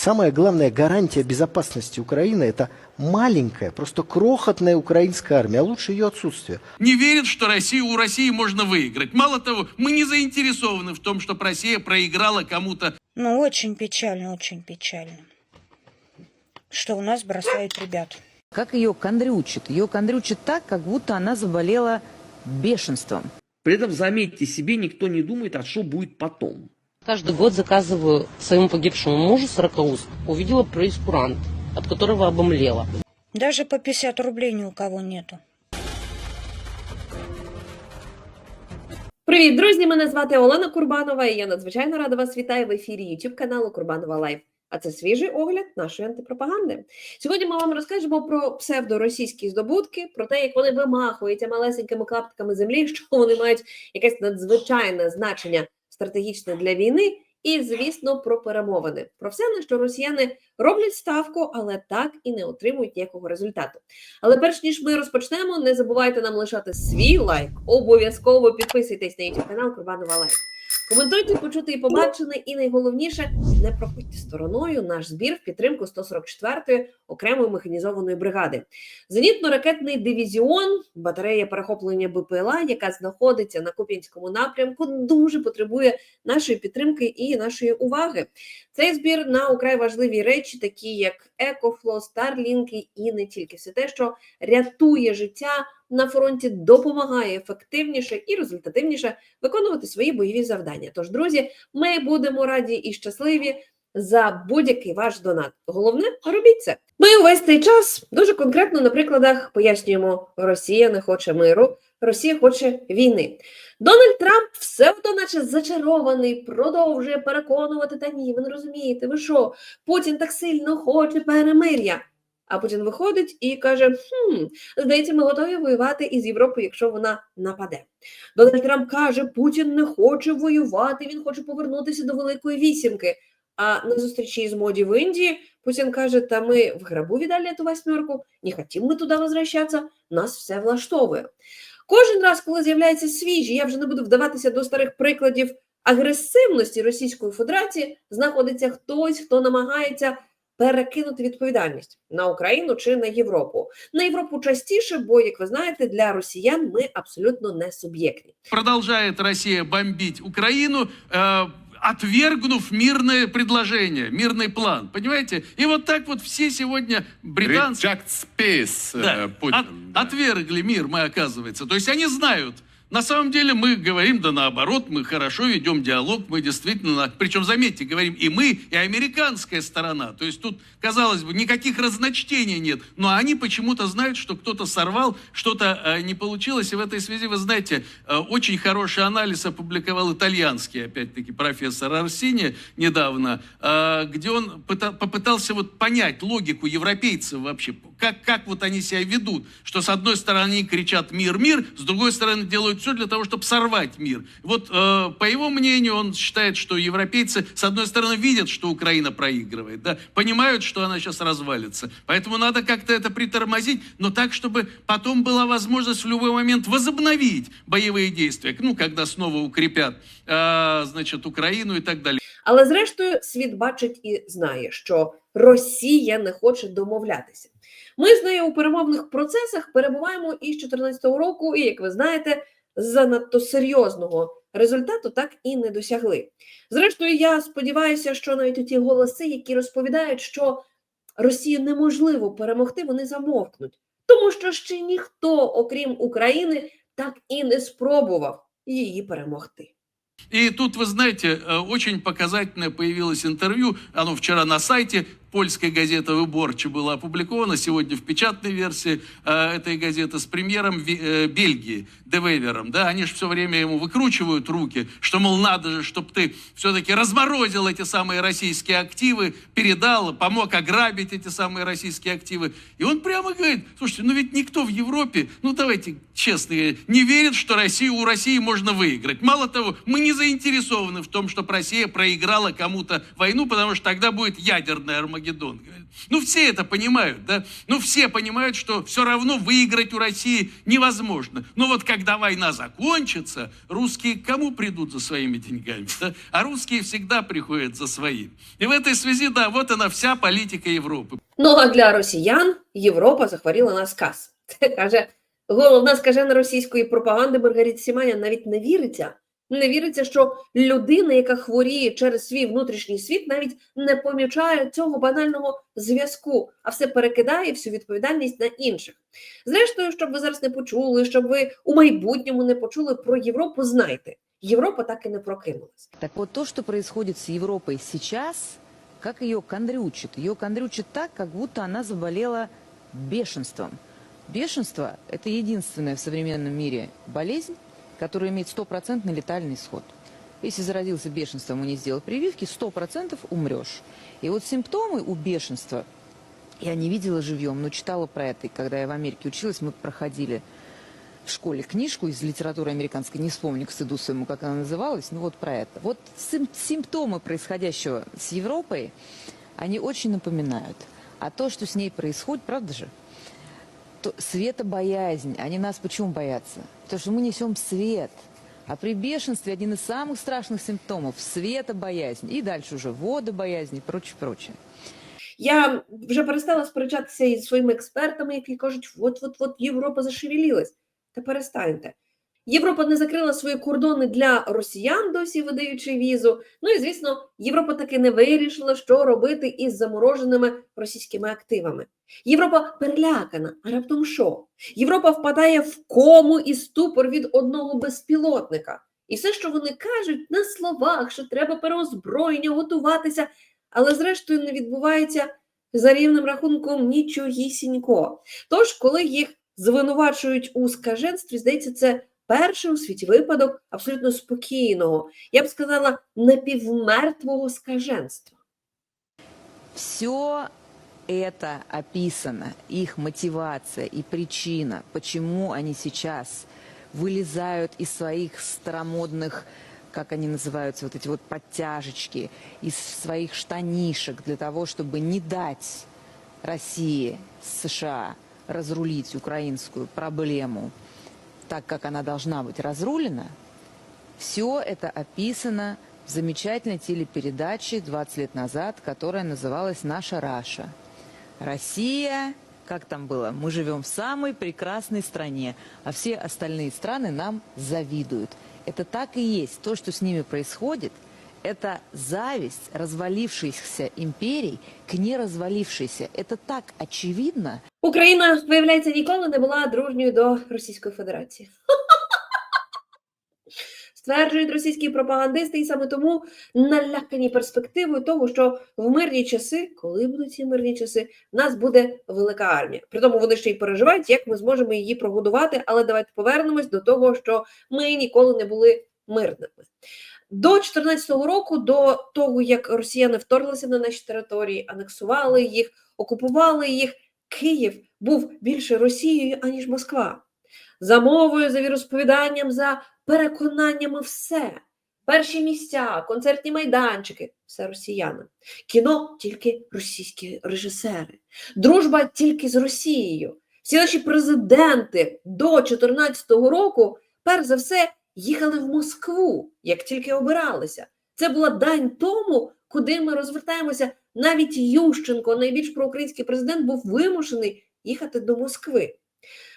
самая главная гарантия безопасности Украины – это маленькая, просто крохотная украинская армия, а лучше ее отсутствие. не верят, что Россию, у России можно выиграть. Мало того, мы не заинтересованы в том, чтобы Россия проиграла кому-то Ну, очень печально, очень печально, что у нас бросают ребят. Как ее кондрючит? Ее кондрючит так, как будто она заболела бешенством. При этом, заметьте себе, никто не думает, а что будет потом. Каждый год заказываю своему погибшему мужу 40 уст. Увидела прейскурант, от которого обомлела. Даже по 50 рублей ни у кого нету. Привіт, друзі! Мене звати Олена Курбанова, і я надзвичайно рада вас вітаю в ефірі YouTube каналу Курбанова Лайф. А це свіжий огляд нашої антипропаганди. Сьогодні ми вам розкажемо про псевдоросійські здобутки, про те, як вони вимахуються малесенькими клаптиками землі, що вони мають якесь надзвичайне значення стратегічне для війни. І, звісно, про перемовини, про все, на що росіяни роблять ставку, але так і не отримують ніякого результату. Але перш ніж ми розпочнемо, не забувайте нам лишати свій лайк. Обов'язково підписуйтесь на YouTube канал Курбанова Лайф. Коментуйте, почути і побачене, і найголовніше не проходьте стороною наш збір в підтримку 144-ї окремої механізованої бригади. Зенітно-ракетний дивізіон, батарея перехоплення БПЛА, яка знаходиться на Куп'янському напрямку, дуже потребує нашої підтримки і нашої уваги. Цей збір на украй важливі речі, такі як Екофло, Старлінки і не тільки все те, що рятує життя на фронті, допомагає ефективніше і результативніше виконувати свої бойові завдання. Тож, друзі, ми будемо раді і щасливі за будь-який ваш донат. Головне, робіть це. Ми увесь цей час дуже конкретно на прикладах пояснюємо: Росія не хоче миру, Росія хоче війни. Дональд Трамп все одно, наче зачарований, продовжує переконувати. Та ні, ви не розумієте, ви що? Путін так сильно хоче перемир'я. А Путін виходить і каже: хм, здається, ми готові воювати із Європою, якщо вона нападе. Дональд Трамп каже, Путін не хоче воювати, він хоче повернутися до Великої Вісімки. А на зустрічі з моді в Індії Путін каже: Та ми в гробу віддали эту восьмерку, не хотім ми туди возвращатися, нас все влаштовує. Кожен раз, коли з'являється свіжі, я вже не буду вдаватися до старих прикладів агресивності Російської Федерації, знаходиться хтось, хто намагається перекинути відповідальність на Україну чи на Європу. На Європу частіше, бо, як ви знаєте, для росіян ми абсолютно не суб'єктні. продолжает Россия бомбить Украину, э, отвергнув мирное предложение, мирный план. Понимаете? И вот так вот все сегодня британцы... Reject space, э, Да, Путин. от- да. отвергли мир мы, оказывается. То есть они знают. На самом деле мы говорим, да наоборот, мы хорошо ведем диалог, мы действительно, причем, заметьте, говорим и мы, и американская сторона. То есть тут, казалось бы, никаких разночтений нет, но они почему-то знают, что кто-то сорвал, что-то э, не получилось. И в этой связи, вы знаете, э, очень хороший анализ опубликовал итальянский, опять-таки, профессор Арсини недавно, э, где он пыта- попытался вот понять логику европейцев вообще, как, как вот они себя ведут, что с одной стороны они кричат «мир, мир», с другой стороны делают все для того, чтобы сорвать мир. Вот э, по его мнению он считает, что европейцы с одной стороны видят, что Украина проигрывает, да, понимают, что она сейчас развалится, поэтому надо как-то это притормозить, но так, чтобы потом была возможность в любой момент возобновить боевые действия, ну, когда снова укрепят, э, значит, Украину и так далее. Але зрештою, світ бачить і знає, що Росія не хоче домовлятися. Ми з нею у перемовних процесах перебуваємо із 2014 року, і як ви знаєте, занадто серйозного результату так і не досягли. Зрештою, я сподіваюся, що навіть ті голоси, які розповідають, що Росію неможливо перемогти, вони замовкнуть, тому що ще ніхто, окрім України, так і не спробував її перемогти. И тут, вы знаете, э, очень показательное появилось интервью, оно вчера на сайте польской газеты «Выборче» было опубликовано, сегодня в печатной версии э, этой газеты с премьером Ви- э, Бельгии, Девейвером, да, они же все время ему выкручивают руки, что, мол, надо же, чтобы ты все-таки разморозил эти самые российские активы, передал, помог ограбить эти самые российские активы. И он прямо говорит, слушайте, ну ведь никто в Европе, ну давайте честно, не верит, что Россию, у России можно выиграть. Мало того, мы не заинтересованы в том, чтобы Россия проиграла кому-то войну, потому что тогда будет ядерный Армагеддон. Ну, все это понимают, да? Ну, все понимают, что все равно выиграть у России невозможно. Но вот когда война закончится, русские к кому придут за своими деньгами? да? А русские всегда приходят за своим. И в этой связи, да, вот она вся политика Европы. Ну а для росіян Європа захворіла на сказ. Це каже головна скажена російської пропаганди Маргарита Сіманян. Навіть не віриться. Не віриться, що людина, яка хворіє через свій внутрішній світ, навіть не помічає цього банального зв'язку, а все перекидає всю відповідальність на інших. Зрештою, щоб ви зараз не почули, щоб ви у майбутньому не почули про Європу, знайте, Європа так і не прокинулась. Так вот, то, что происходит с Европой сейчас, как ее кондрючит. Ее кондрючит так, как будто она заболела бешенством. Бешенство – это единственная в современном мире болезнь, которая имеет стопроцентный летальный исход. Если заразился бешенством и не сделал прививки, 100% умрешь. И вот симптомы у бешенства, я не видела живьем, но читала про это. И когда я в Америке училась, мы проходили в школе книжку из литературы американской, не вспомню к стыду своему, как она называлась, ну вот про это. Вот сим- симптомы происходящего с Европой, они очень напоминают. А то, что с ней происходит, правда же? То светобоязнь. Они нас почему боятся? Потому что мы несем свет. А при бешенстве один из самых страшных симптомов – светобоязнь. И дальше уже водобоязнь и прочее, прочее. Я вже перестала сперечатися із своїми експертами, які кажуть, от-от-от Європа зашевелілась. Та перестаньте. Європа не закрила свої кордони для росіян, досі видаючи візу. Ну і звісно, Європа таки не вирішила, що робити із замороженими російськими активами. Європа перелякана, а раптом що? Європа впадає в кому і ступор від одного безпілотника. І все, що вони кажуть на словах, що треба переозброєння, готуватися, але зрештою не відбувається за рівним рахунком нічогісінько. Тож, коли їх звинувачують у скаженстві, здається, це перший у світі випадок абсолютно спокійного, я б сказала, напівмертвого скаженства. Все это описано, их мотивация и причина, почему они сейчас вылезают из своих старомодных, как они называются, вот эти вот подтяжечки, из своих штанишек для того, чтобы не дать России, США разрулить украинскую проблему Так, как она должна быть разрулена, все это описано в замечательной телепередаче 20 лет назад, которая называлась «Наша Раша». Россия, как там было, мы живем в самой прекрасной стране, а все остальные страны нам завидуют. Это так и есть. То, что с ними происходит, это зависть развалившихся империй к неразвалившейся. Это так очевидно, Україна, виявляється, ніколи не була дружньою до Російської Федерації. Стверджують російські пропагандисти, і саме тому налякані перспективою того, що в мирні часи, коли будуть ці мирні часи, в нас буде велика армія. При тому вони ще й переживають, як ми зможемо її прогодувати. Але давайте повернемось до того, що ми ніколи не були мирними. До 2014 року, до того як росіяни вторглися на наші території, анексували їх, окупували їх, Київ був більше Росією, аніж Москва. За мовою, за віросповіданням, за переконаннями все. Перші місця, концертні майданчики все росіяни. Кіно тільки російські режисери. Дружба тільки з Росією. Всі наші президенти до 2014 року, перш за все, їхали в Москву, як тільки обиралися. Це була дань тому, куди ми розвертаємося. Навіть Ющенко, найбільш проукраїнський президент, був вимушений їхати до Москви.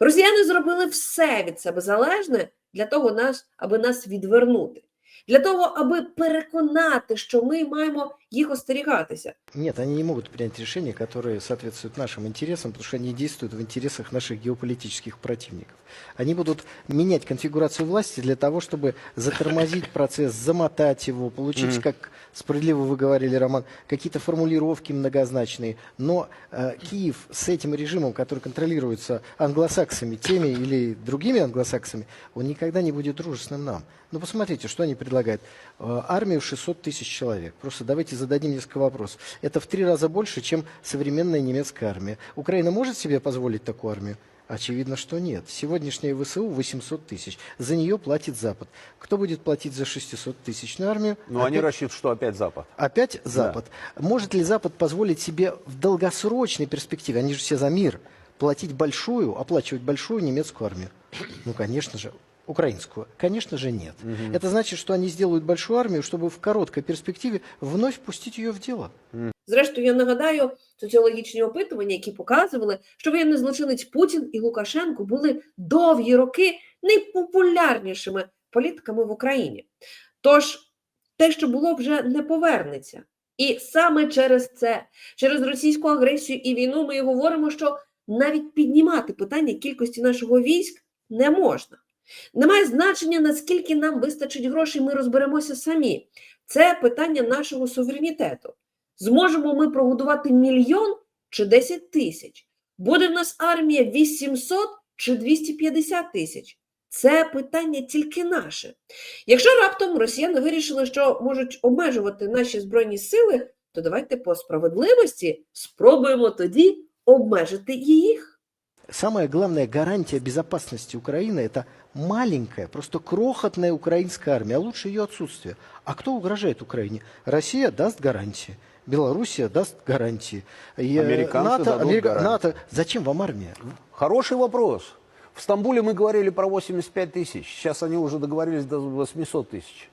Росіяни зробили все від себе залежне для того, аби нас відвернути, для того, аби переконати, що ми маємо їх остерігатися. Нет, они не могут принять решения, которые соответствуют нашим интересам, потому что они действуют в интересах наших геополитических противников. Они будут менять конфигурацию власти для того, чтобы затормозить процесс, замотать его, получить, как справедливо вы говорили, Роман, какие-то формулировки многозначные. Но э, Киев с этим режимом, который контролируется англосаксами, теми или другими англосаксами, он никогда не будет дружественным нам. Ну, посмотрите, что они предлагают. Э, армию 600 тысяч человек. Просто давайте зададим несколько вопросов. Это в три раза больше, чем современная немецкая армия. Украина может себе позволить такую армию? Очевидно, что нет. Сегодняшняя ВСУ 800 тысяч. За нее платит Запад. Кто будет платить за 600-тысячную армию? Но они Опять- рассчитывают, что опять Запад. Опять Запад. Может ли Запад позволить себе в долгосрочной перспективе, они же все за мир, платить большую, оплачивать большую немецкую армию? Ну, конечно же, украинскую. Конечно же, нет. Это значит, что они сделают большую армию, чтобы в короткой перспективе вновь пустить ее в дело. Зрештою, я нагадаю соціологічні опитування, які показували, що воєнний злочинець Путін і Лукашенко були довгі роки найпопулярнішими політиками в Україні. Тож те, що було, вже не повернеться. І саме через це, через російську агресію і війну, ми і говоримо, що навіть піднімати питання кількості нашого військ не можна. Немає значення, наскільки нам вистачить грошей, ми розберемося самі. Це питання нашого суверенітету. Зможемо ми прогодувати мільйон чи 10 тисяч? Буде в нас армія 800 чи 250 тисяч? Це питання тільки наше. Якщо раптом росіяни вирішили, що можуть обмежувати наші збройні сили, то давайте по справедливості спробуємо тоді обмежити їх. Самая главная гарантия безопасности Украины – это маленькая, просто крохотная украинская армия, а лучше ее отсутствие. А кто угрожает Украине? Россия даст гарантии. Белоруссия даст гарантии. И, э, Американцы НАТО, дадут Америка- гарантии. НАТО. Зачем вам армия? Хороший вопрос. В Стамбуле мы говорили про 85 тысяч. Сейчас они уже договорились до 800 тысяч.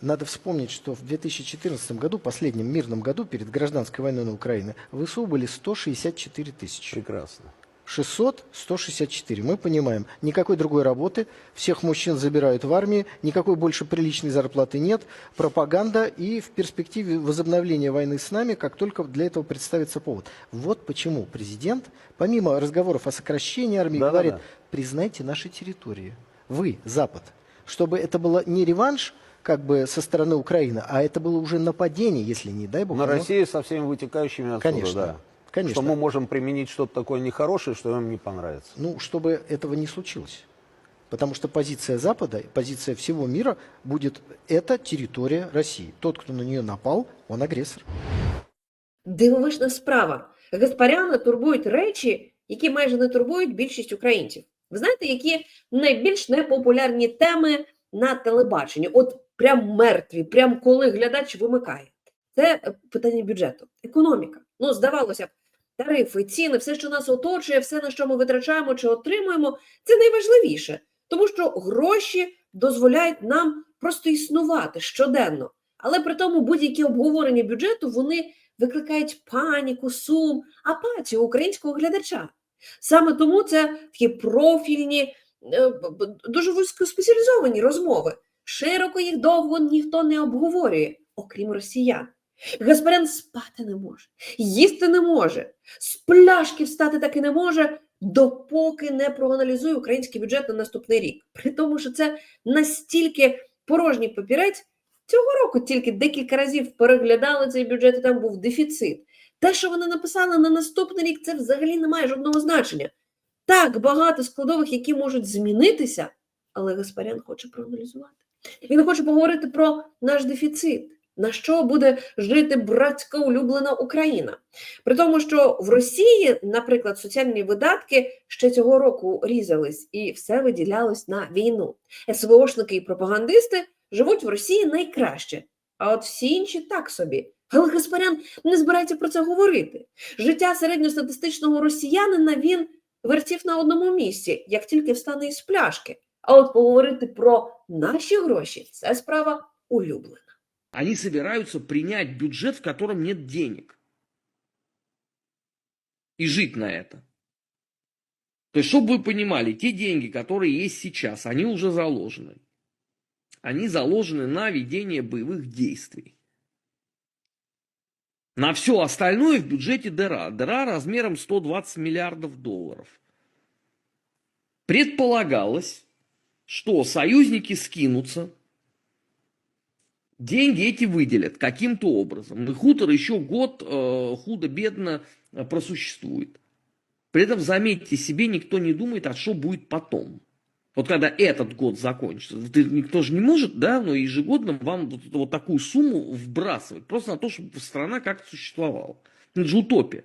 Надо вспомнить, что в 2014 году, последнем мирном году, перед гражданской войной на Украине, в ВСУ были 164 тысячи. Прекрасно. 600, 164. Мы понимаем, никакой другой работы, всех мужчин забирают в армии, никакой больше приличной зарплаты нет, пропаганда и в перспективе возобновления войны с нами, как только для этого представится повод. Вот почему президент, помимо разговоров о сокращении армии, Да-да-да. говорит, признайте наши территории. Вы, Запад. Чтобы это было не реванш, как бы со стороны Украины, а это было уже нападение, если не дай бог. На оно- России со всеми вытекающими отсюда, Конечно, да. конечно. Что мы можем применить что-то такое нехорошее, что им не понравится. Ну, чтобы этого не случилось. Потому что позиция Запада, позиция всего мира будет это территория России. Тот, кто на нее напал, он агрессор. Дивовижна справа. Гаспаряна турбують речі, які майже не турбують більшість українців. Ви знаєте, які найбільш непопулярні теми на телебаченні? От прям мертві, прям коли глядач вимикає. Це е, питання бюджету, економіка. Ну, здавалося б, тарифи, ціни, все, що нас оточує, все, на що ми витрачаємо чи отримуємо, це найважливіше, тому що гроші дозволяють нам просто існувати щоденно. Але при тому будь-які обговорення бюджету вони викликають паніку, сум, апатію українського глядача. Саме тому це такі профільні, е, дуже вузькоспеціалізовані розмови. Широко їх довго ніхто не обговорює, окрім росіян. Гаспарян спати не може, їсти не може, з пляшки встати так і не може, допоки не проаналізує український бюджет на наступний рік. При тому, що це настільки порожній папірець, Цього року тільки декілька разів переглядали цей бюджет, і там був дефіцит. Те, що вони написали на наступний рік, це взагалі не має жодного значення. Так багато складових, які можуть змінитися, але Гаспарян хоче проаналізувати. Він хоче поговорити про наш дефіцит, на що буде жити братська улюблена Україна. При тому, що в Росії, наприклад, соціальні видатки ще цього року різались і все виділялось на війну. СВОшники і пропагандисти живуть в Росії найкраще, а от всі інші так собі. Але Гаспарян не збирається про це говорити. Життя середньостатистичного росіянина він вертів на одному місці, як тільки встане із пляшки. А от поговорити про наші гроші це справа улюблена. Они собираются принять бюджет, в котором нет денег. И жить на это. То есть, чтобы вы понимали, те деньги, которые есть сейчас, они уже заложены. Они заложены на ведение боевых действий. На все остальное в бюджете дыра. Дыра размером 120 миллиардов долларов. Предполагалось, что союзники скинутся, деньги эти выделят каким-то образом. И хутор еще год э, худо-бедно э, просуществует. При этом, заметьте себе, никто не думает, а что будет потом. Вот когда этот год закончится, ты- никто же не может, да, но ежегодно вам вот, вот такую сумму вбрасывать, просто на то, чтобы страна как-то существовала. Это же утопия.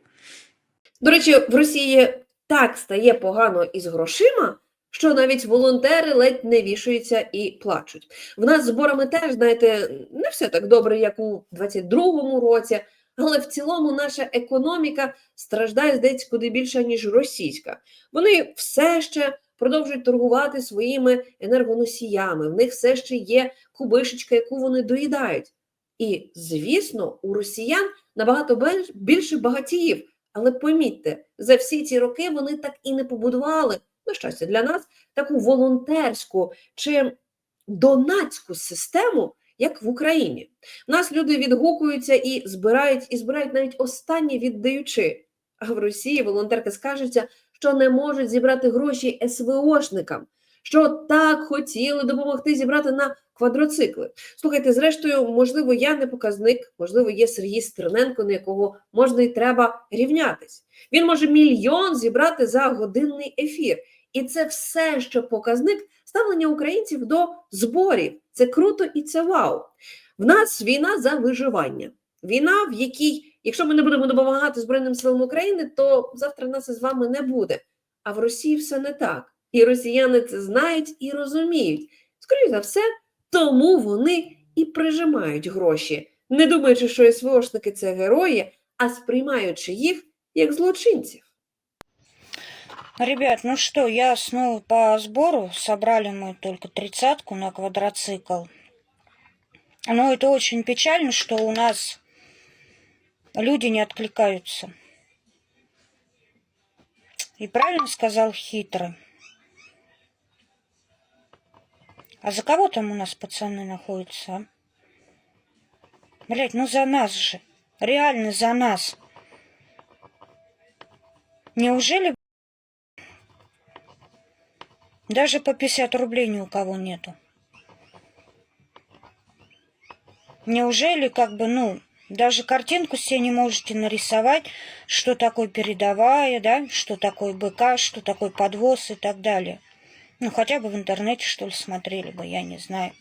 До речі, в Росії так стає погано із грошима, що навіть волонтери ледь не вішаються і плачуть. В нас зборами теж, знаєте, не все так добре, як у 22-му році, але в цілому наша економіка страждає, здається, куди більше, ніж російська. Вони все ще продовжують торгувати своїми енергоносіями, в них все ще є кубишечка, яку вони доїдають. І, звісно, у росіян набагато більше багатіїв. Але помітьте, за всі ці роки вони так і не побудували, на щастя для нас, таку волонтерську чи донатську систему, як в Україні. В нас люди відгукуються і збирають, і збирають навіть останнє віддаючи. А в Росії волонтерки скажуться, що не можуть зібрати гроші СВОшникам, що так хотіли допомогти зібрати на квадроцикли. Слухайте, зрештою, можливо, я не показник, можливо, є Сергій Стерненко, на якого можна і треба рівнятись. Він може мільйон зібрати за годинний ефір. І це все, що показник ставлення українців до зборів. Це круто і це вау. В нас війна за виживання. Війна, в якій, якщо ми не будемо допомагати Збройним силам України, то завтра нас із вами не буде. А в Росії все не так. І росіяни це знають і розуміють. Скоріше за все, тому вони і прижимають гроші, не думаючи, що СВОшники це герої, а сприймаючи їх як злочинців. Ребят, ну что, я снова по сбору. Собрали мы только тридцатку на квадроцикл. Но это очень печально, что у нас люди не откликаются. И правильно сказал хитрый. А за кого там у нас пацаны находятся, а? Блять, ну за нас же. Реально за нас. Неужели даже по 50 рублей ни у кого нету? Неужели, как бы, ну, даже картинку себе не можете нарисовать, что такое передовая, да, что такое БК, что такое подвоз и так далее? Ну, хотя бы в интернете, что ли, смотрели бы, я не знаю.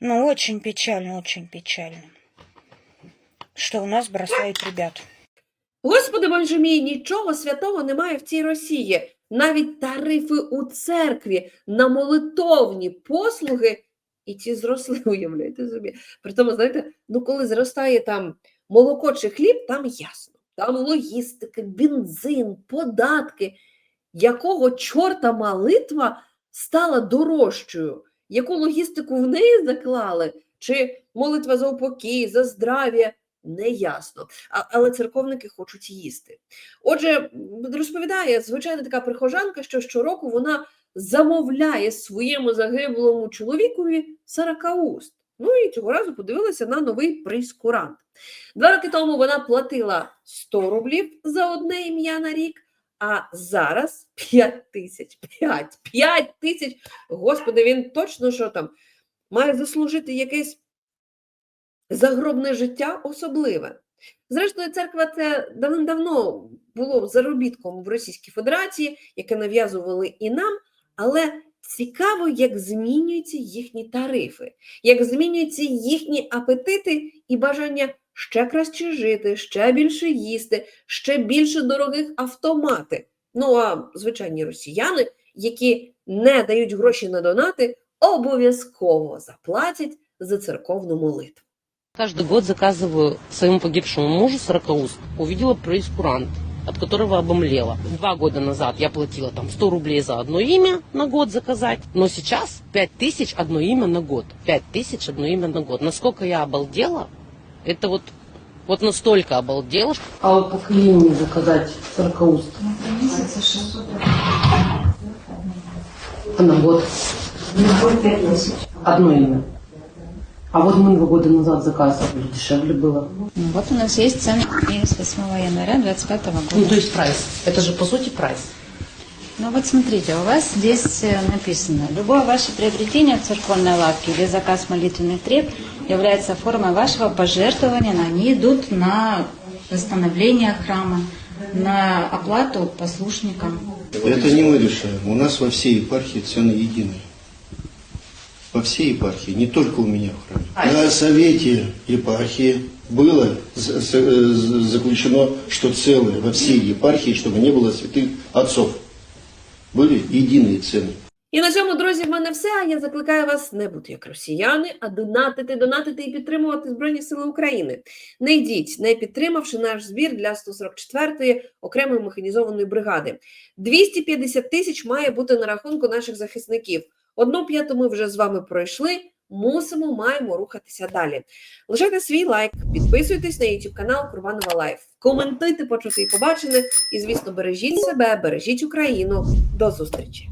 Ну, очень печально, очень печально, что у нас бросают ребят. Господи боже мій, нічого святого немає в цій Росії. Навіть тарифи у церкві на молитовні послуги, і ті зросли, уявляєте собі. Притому, знаєте, ну коли зростає там молоко чи хліб, там ясно. Там логістика, бензин, податки. Якого чорта молитва стала дорожчою? Яку логістику в неї заклали? Чи молитва за упокій, за здрав'я? Неясно. Але церковники хочуть їсти. Отже, розповідає звичайна така прихожанка, що щороку вона замовляє своєму загиблому чоловікові саракауст. Ну і цього разу подивилася на новий прейскурант. Два роки тому вона платила 100 рублів за одне ім'я на рік, а зараз 5 тисяч. 5, 5 тисяч. Господи, він точно що там має заслужити якесь загробне життя особливе. Зрештою, церква це давним-давно було заробітком в Російській Федерації, яке нав'язували і нам, але цікаво, як змінюються їхні тарифи, як змінюються їхні апетити і бажання ще краще жити, ще більше їсти, ще більше дорогих автомати. Ну а звичайні росіяни, які не дають гроші на донати, обов'язково заплатять за церковну молитву. Каждый год заказываю своему погибшему мужу сорокауст. Увидела прейскурант, от которого обомлела. Два года назад я платила там 100 рублей за одно имя на год заказать, но сейчас 5 тысяч одно имя на год. 5 тысяч одно имя на год. Насколько я обалдела, это вот, вот настолько обалдела. А вот по клинике заказать сорокауст? А на год? Одно имя. А вот мы два года назад заказывали, дешевле было. Ну, Вот у нас есть цены с 8 января 2025 года. Ну, то есть прайс. Это же по сути прайс. Ну вот смотрите, у вас здесь э, написано, любое ваше приобретение в церковной лавке или заказ молитвенных треб является формой вашего пожертвования, но они идут на восстановление храма, на оплату послушникам. Это не мы решаем. У нас во всей епархии цены единые. Во всей епархии, не только у меня в храме. На совете епархии было з- з- з- заключено, что целое во всей епархии, чтобы не было святых отцов. Были единые цены. І на цьому, друзі, в мене все. А я закликаю вас не бути як росіяни, а донатити, донатити і підтримувати Збройні Сили України. Не йдіть, не підтримавши наш збір для 144-ї окремої механізованої бригади. 250 тисяч має бути на рахунку наших захисників. Одну п'яту ми вже з вами пройшли. Мусимо, маємо рухатися далі. Лишайте свій лайк, підписуйтесь на YouTube канал Курбанова Лайф, коментуйте, почути і побачене. І, звісно, бережіть себе, бережіть Україну. До зустрічі!